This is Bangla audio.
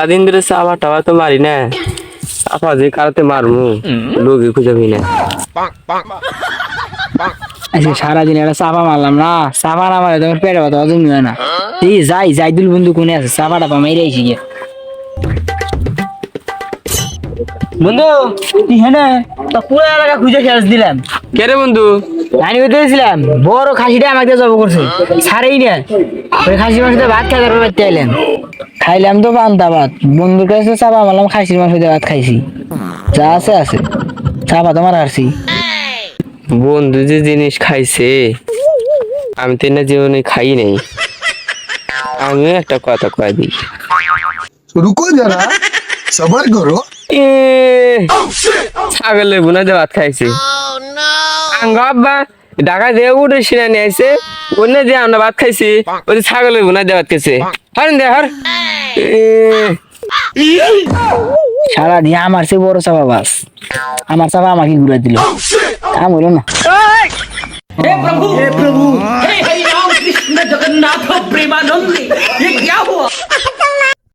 সাদিন ধরে চাপা টাপা তো মারি না। চাপা যে কারাতে মারমু লোকে খুঁজে পাই না। আচ্ছা সারাদিন একটা চাপা মারলাম না। চাপা না মারে তোমার পেটে ব্যথা হজম হয় না। এই যাই যাই দুল বন্ধু কোনে আছে? চাপা টাপা মেরে আইছি গিয়ে। বন্ধু তুই হ্যাঁ তো পুরো এলাকা খুঁজে শেষ দিলাম। কে রে বন্ধু? আমি বলতেছিলাম বড় খাসিটা আমাকে জব করছে। ছাড়েই না। ওই খাসি মাংস ভাত খাই তারপর বাড়তে এলেন খাইলাম তো পান্তা ভাত। বন্ধুর কাছে চাপা মারলাম খাইছি মাংস দিয়ে ভাত খাইছি। যা আছে আছে। চাপা তো মারছি বন্ধু যে জিনিস খাইছে আমি তো না জীবনে খাই নাই। আমি একটা কথা কয় দিই। রুকো যারা সবার করো। এ ছাগলে বুনা দিয়ে ভাত খাইছে। আঙ্গাব্বা ঢাকা দিয়ে উঠে সিনা নিয়ে আইছে অন্য যে আমরা ভাত খাইছি ওই ছাগলের বুনা দিয়ে ভাত খাইছে। হর দে হর। সারা দিয়ে আমার সে বড় চাপা বাস আমার চাপা আমাকে ঘুরে দিল কাম হলো না হে প্রভু হে প্রভু হে হরি রাম কৃষ্ণ জগন্নাথ প্রেমানন্দে